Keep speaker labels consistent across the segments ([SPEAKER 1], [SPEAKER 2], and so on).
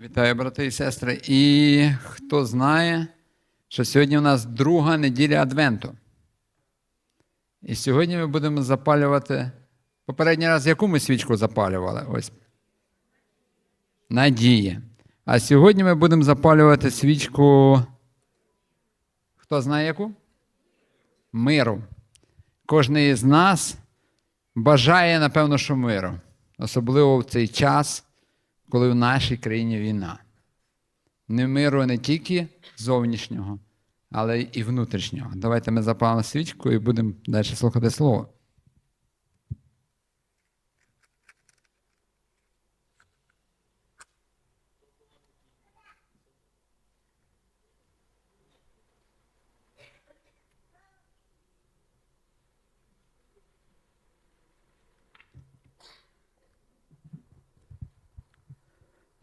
[SPEAKER 1] Вітаю, брати і сестри. І хто знає, що сьогодні у нас друга неділя Адвенту. І сьогодні ми будемо запалювати. Попередній раз яку ми свічку запалювали? Ось. Надія. А сьогодні ми будемо запалювати свічку. Хто знає яку? Миру. Кожний із нас бажає, напевно, що миру. Особливо в цей час коли в нашій країні війна. Не миру не тільки зовнішнього, але і внутрішнього. Давайте ми запалимо свічку і будемо далі слухати слово.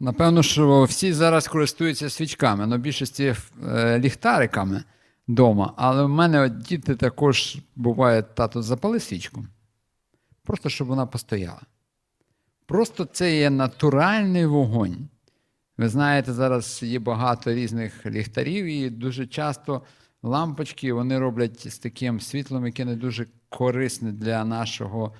[SPEAKER 1] Напевно, що всі зараз користуються свічками, але більшості е, ліхтариками вдома. Але в мене діти також буває, тато, запали свічку. Просто щоб вона постояла. Просто це є натуральний вогонь. Ви знаєте, зараз є багато різних ліхтарів, і дуже часто лампочки вони роблять з таким світлом, яке не дуже корисне для нашого,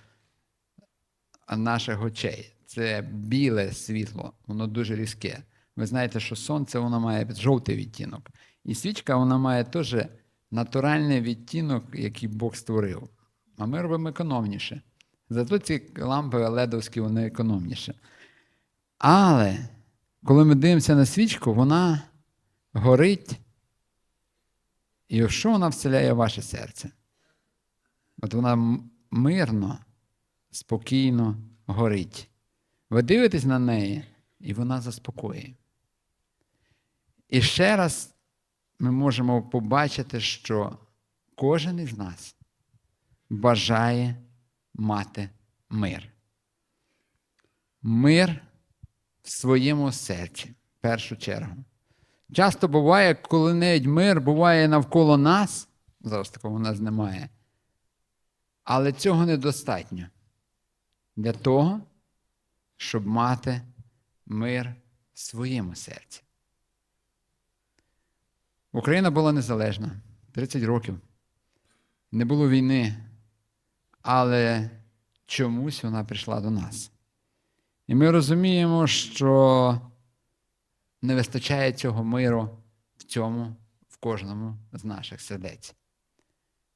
[SPEAKER 1] наших очей це біле світло, воно дуже різке. Ви знаєте, що сонце воно має жовтий відтінок. І свічка вона має теж натуральний відтінок, який Бог створив. А ми робимо економніше. Зато ці лампи ледовські, вони економніше. Але коли ми дивимося на свічку, вона горить. І що вона вселяє в ваше серце? От вона мирно, спокійно горить. Ви дивитесь на неї, і вона заспокоює. І ще раз ми можемо побачити, що кожен із нас бажає мати мир. Мир в своєму серці, в першу чергу. Часто буває, коли навіть мир буває навколо нас, зараз такого у нас немає, але цього недостатньо для того, щоб мати мир в своєму серці. Україна була незалежна 30 років. Не було війни, але чомусь вона прийшла до нас. І ми розуміємо, що не вистачає цього миру в цьому, в кожному з наших сердець.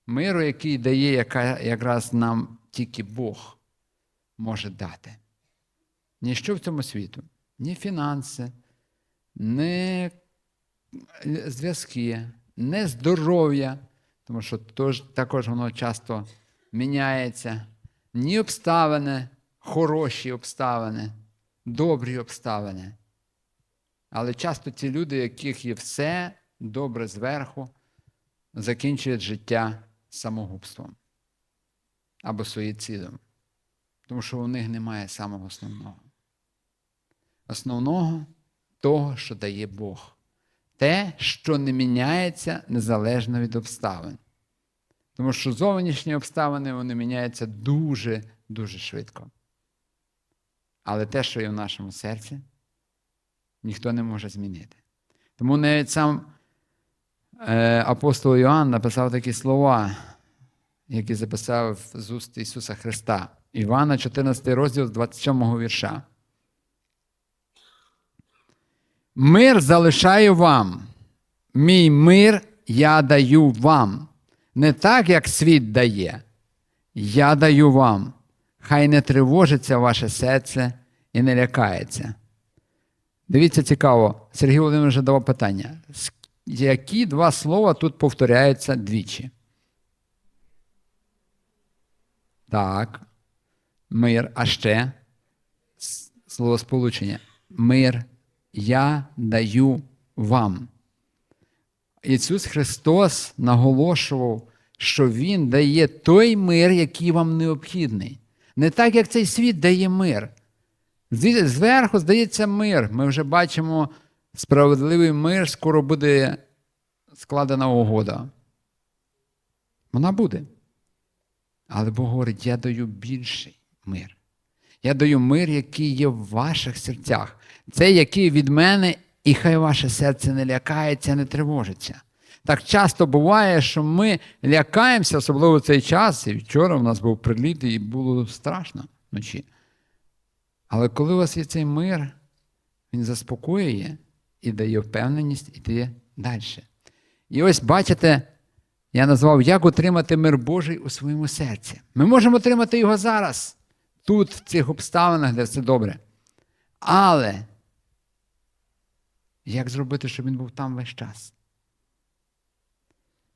[SPEAKER 1] Миру, який дає яка, якраз нам тільки Бог може дати. Ніщо в цьому світу, ні фінанси, ні зв'язки, ні здоров'я, тому що також воно часто міняється, ні обставини, хороші обставини, добрі обставини. Але часто ті люди, яких є все добре зверху, закінчують життя самогубством або суїцидом, тому що у них немає самого основного основного того, що дає Бог. Те, що не міняється незалежно від обставин. Тому що зовнішні обставини вони міняються дуже-дуже швидко. Але те, що є в нашому серці, ніхто не може змінити. Тому навіть сам е, апостол Йоанн написав такі слова, які записав з уст Ісуса Христа. Івана, 14 розділ з 27 вірша. Мир залишаю вам, мій мир я даю вам. Не так, як світ дає. Я даю вам. Хай не тривожиться ваше серце і не лякається. Дивіться, цікаво, Сергій Володимирович вже давав питання. Які два слова тут повторяються двічі? Так. Мир, а ще слово сполучення. Мир я даю вам. Ісус Христос наголошував, що Він дає той мир, який вам необхідний. Не так, як цей світ дає мир. Зверху здається мир. Ми вже бачимо справедливий мир, скоро буде складена угода. Вона буде. Але Бог говорить, я даю більший мир. Я даю мир, який є в ваших серцях. Це який від мене, і хай ваше серце не лякається, не тривожиться. Так часто буває, що ми лякаємося, особливо в цей час. І вчора в нас був приліт, і було страшно вночі. Але коли у вас є цей мир, він заспокоює і дає впевненість йти далі. І ось бачите, я назвав, як отримати мир Божий у своєму серці. Ми можемо отримати його зараз, тут, в цих обставинах, де все добре. Але як зробити, щоб він був там весь час?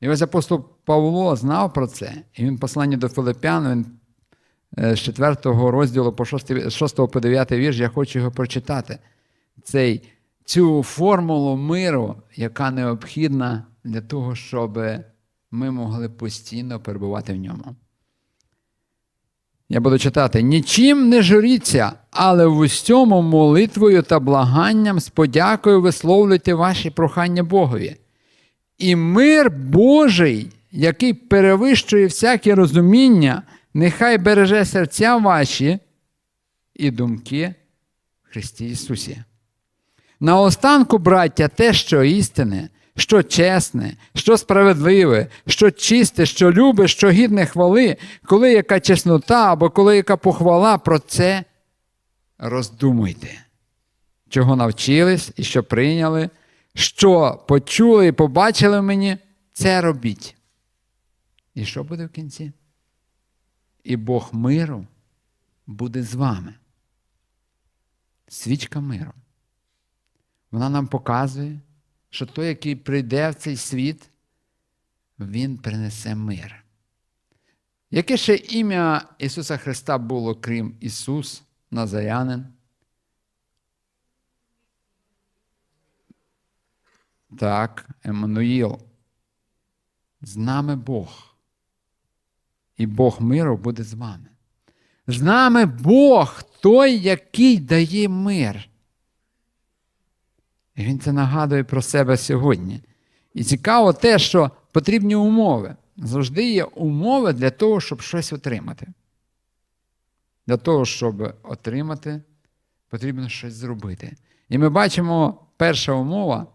[SPEAKER 1] І ось апостол Павло знав про це, і він в посланні до Филиппян, він е, з 4 розділу по 6, 6 по 9 вірш, я хочу його прочитати. Цей, Цю формулу миру, яка необхідна для того, щоб ми могли постійно перебувати в ньому. Я буду читати: нічим не журіться, але в усьому молитвою та благанням з подякою висловлюйте ваші прохання Богові. І мир Божий, який перевищує всяке розуміння, нехай береже серця ваші і думки в Христі Ісусі. Наостанку, браття, те, що істине, що чесне, що справедливе, що чисте, що любе, що гідне хвали, коли яка чеснота або коли яка похвала, про це роздумуйте, чого навчились і що прийняли, що почули і побачили мені, це робіть. І що буде в кінці? І Бог миру буде з вами. Свічка миру. Вона нам показує, що той, який прийде в цей світ, він принесе мир. Яке ще ім'я Ісуса Христа було, крім Ісус, Назарянин? Так, Еммануїл. З нами Бог. І Бог миру буде з вами. З нами Бог той, який дає мир. І він це нагадує про себе сьогодні. І цікаво те, що потрібні умови. Завжди є умови для того, щоб щось отримати. Для того, щоб отримати, потрібно щось зробити. І ми бачимо, перша умова.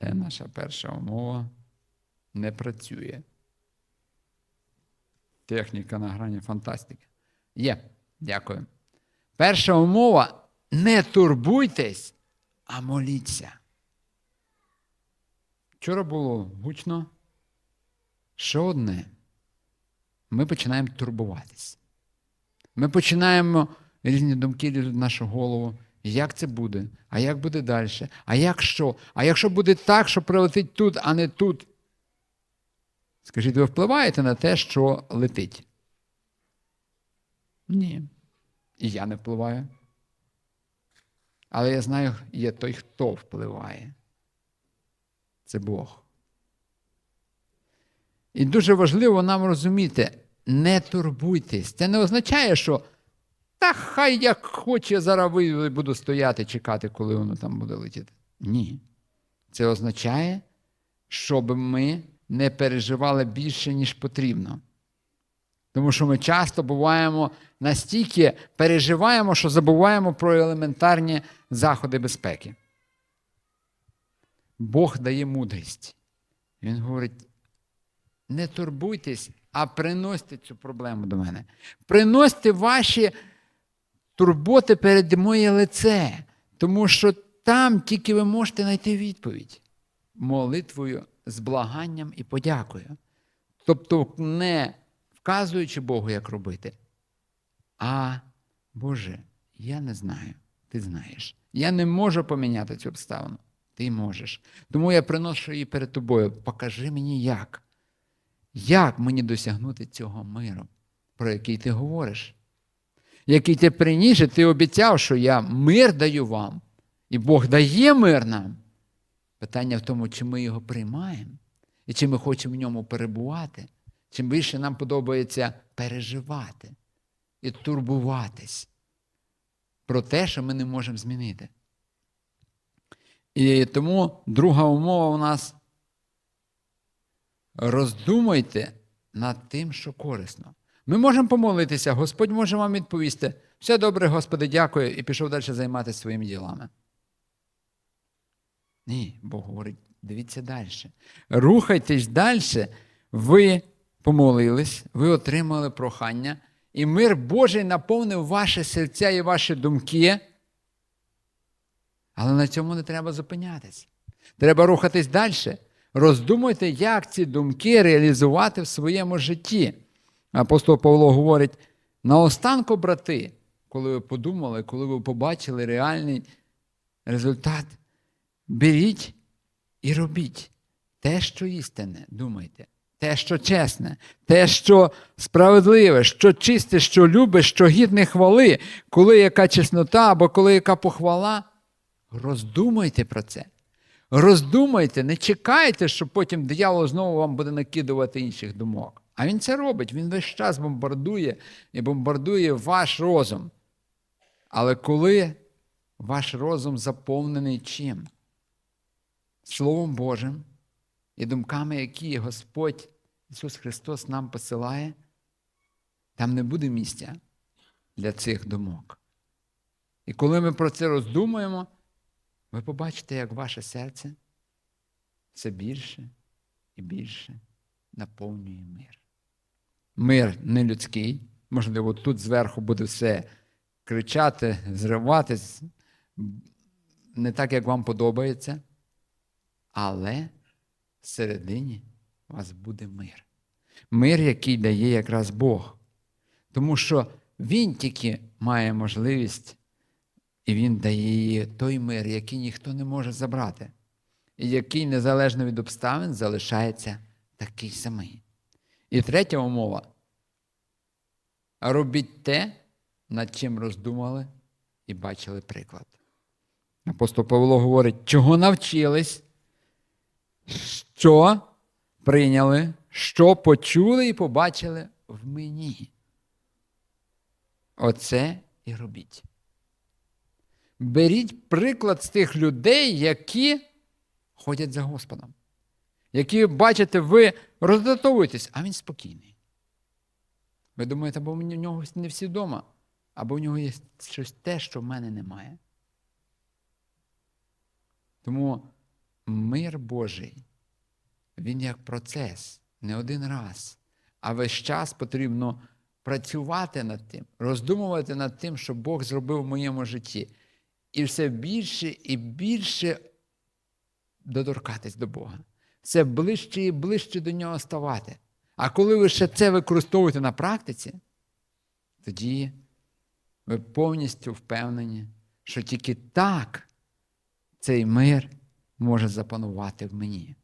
[SPEAKER 1] Де наша перша умова не працює. Техніка на грані фантастики. Є. Дякую. Перша умова не турбуйтесь, а моліться. Вчора було гучно. Що одне? Ми починаємо турбуватись. Ми починаємо різні думки лізуть в нашу голову. Як це буде? А як буде далі? А як що? А якщо буде так, що прилетить тут, а не тут? Скажіть, ви впливаєте на те, що летить? Ні. І я не впливаю. Але я знаю, є той, хто впливає. Це Бог. І дуже важливо нам розуміти, не турбуйтесь. Це не означає, що та хай як хоче, зараз буду стояти, чекати, коли воно там буде летіти. Ні. Це означає, щоб ми не переживали більше, ніж потрібно. Тому що ми часто буваємо настільки переживаємо, що забуваємо про елементарні заходи безпеки. Бог дає мудрість. Він говорить: не турбуйтесь, а приносьте цю проблему до мене. Приносьте ваші турботи перед моє лице, тому що там тільки ви можете знайти відповідь молитвою з благанням і подякою. Тобто, не вказуючи Богу, як робити, а Боже, я не знаю, ти знаєш. Я не можу поміняти цю обставину. Ти можеш. Тому я приношу її перед тобою. Покажи мені як. Як мені досягнути цього миру, про який ти говориш? Який ти приніс, і ти обіцяв, що я мир даю вам, і Бог дає мир нам. Питання в тому, чи ми його приймаємо, і чи ми хочемо в ньому перебувати, чим більше нам подобається переживати і турбуватись про те, що ми не можемо змінити. І тому друга умова у нас роздумайте над тим, що корисно. Ми можемо помолитися, Господь може вам відповісти. Все добре, Господи, дякую, і пішов далі займатися своїми ділами. Ні, Бог говорить, дивіться далі. Рухайтесь далі. Ви помолились, ви отримали прохання, і мир Божий наповнив ваші серця і ваші думки. Але на цьому не треба зупинятись. Треба рухатись далі. Роздумуйте, як ці думки реалізувати в своєму житті. Апостол Павло говорить: наостанку, брати, коли ви подумали, коли ви побачили реальний результат, беріть і робіть те, що істинне, думайте, те, що чесне, те, що справедливе, що чисте, що любе, що гідне хвали, коли яка чеснота або коли яка похвала. Роздумайте про це. Роздумайте, не чекайте, що потім диявол знову вам буде накидувати інших думок. А він це робить, він весь час бомбардує і бомбардує ваш розум. Але коли ваш розум заповнений чим? Словом Божим і думками, які Господь Ісус Христос нам посилає, там не буде місця для цих думок. І коли ми про це роздумуємо, ви побачите, як ваше серце все більше і більше наповнює мир. Мир не людський, можливо, тут зверху буде все кричати, зриватись, не так, як вам подобається, але всередині вас буде мир. Мир, який дає якраз Бог. Тому що Він тільки має можливість і він дає їй той мир, який ніхто не може забрати, і який незалежно від обставин залишається такий самий. І третя умова. Робіть те, над чим роздумали і бачили приклад. Апостол Павло говорить, чого навчились, що прийняли, що почули і побачили в мені. Оце і робіть. Беріть приклад з тих людей, які ходять за Господом. Які, бачите, ви роздратовуєтесь, а він спокійний. Ви думаєте, або в нього не всі вдома, або в нього є щось те, що в мене немає. Тому мир Божий, він як процес, не один раз, а весь час потрібно працювати над тим, роздумувати над тим, що Бог зробив в моєму житті і все більше і більше доторкатись до Бога. Все ближче і ближче до нього ставати. А коли ви ще це використовуєте на практиці, тоді ви повністю впевнені, що тільки так цей мир може запанувати в мені.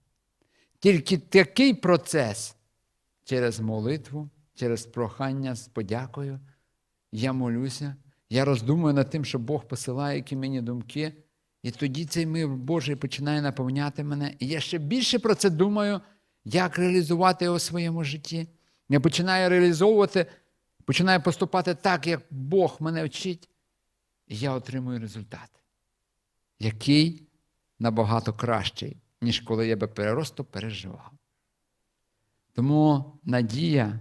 [SPEAKER 1] Тільки такий процес через молитву, через прохання з подякою, я молюся. Я роздумую над тим, що Бог посилає які мені думки, і тоді цей мир Божий починає наповняти мене. І я ще більше про це думаю, як реалізувати його в своєму житті. Я починаю реалізовувати, починаю поступати так, як Бог мене вчить, і я отримую результат, який набагато кращий, ніж коли я би переросту переживав. Тому надія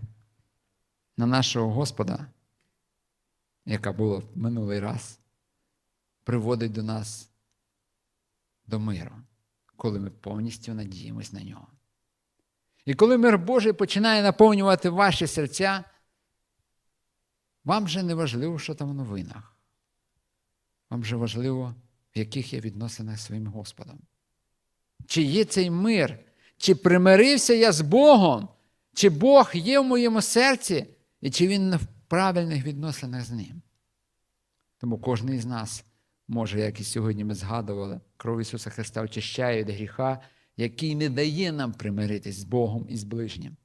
[SPEAKER 1] на нашого Господа яка була в минулий раз, приводить до нас до миру, коли ми повністю надіємось на нього. І коли мир Божий починає наповнювати ваші серця, вам вже не важливо, що там в новинах. Вам вже важливо, в яких є відносинах зі своїм Господом. Чи є цей мир, чи примирився я з Богом, чи Бог є в моєму серці, і чи Він в правильних відносинах з ним. Тому кожен із нас може, як і сьогодні ми згадували, кров Ісуса Христа очищає від гріха, який не дає нам примиритись з Богом і з ближнім.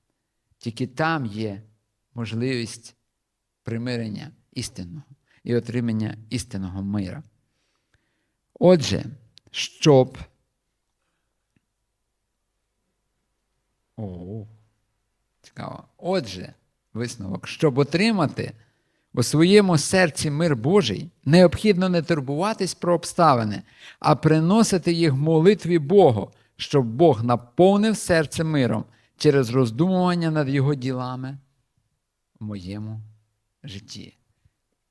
[SPEAKER 1] Тільки там є можливість примирення істинного і отримання істинного мира. Отже, щоб. О, цікаво. Отже, висновок, щоб отримати у своєму серці мир Божий, необхідно не турбуватись про обставини, а приносити їх молитві Богу, щоб Бог наповнив серце миром через роздумування над Його ділами в моєму житті.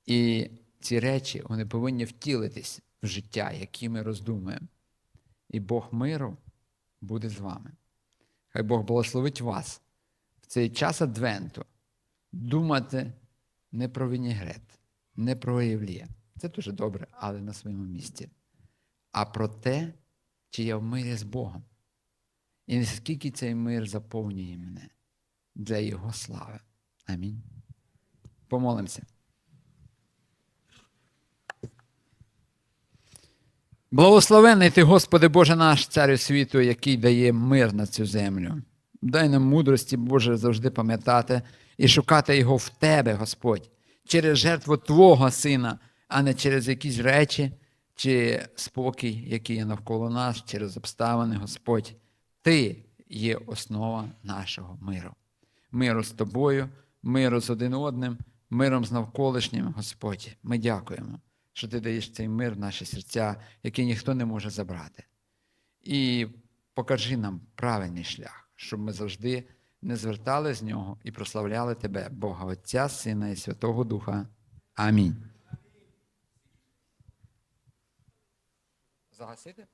[SPEAKER 1] І ці речі вони повинні втілитись життя, які ми роздумуємо. І Бог миру буде з вами. Хай Бог благословить вас в цей час Адвенту думати не про вінігрет, не про Євлія. Це дуже добре, але на своєму місці. А про те, чи я в мирі з Богом. І наскільки цей мир заповнює мене для Його слави. Амінь. Помолимося. Благословений ти, Господи Боже наш, Царю світу, який дає мир на цю землю. Дай нам мудрості, Боже, завжди пам'ятати і шукати його в Тебе, Господь, через жертву Твого Сина, а не через якісь речі чи спокій, який є навколо нас, через обставини, Господь. Ти є основа нашого миру. Миру з тобою, миру з один одним, миром з навколишнім, Господь. Ми дякуємо, що ти даєш цей мир в наші серця, який ніхто не може забрати. І покажи нам правильний шлях, щоб ми завжди не звертали з нього і прославляли Тебе, Бога Отця, Сина і Святого Духа. Амінь. Загасити?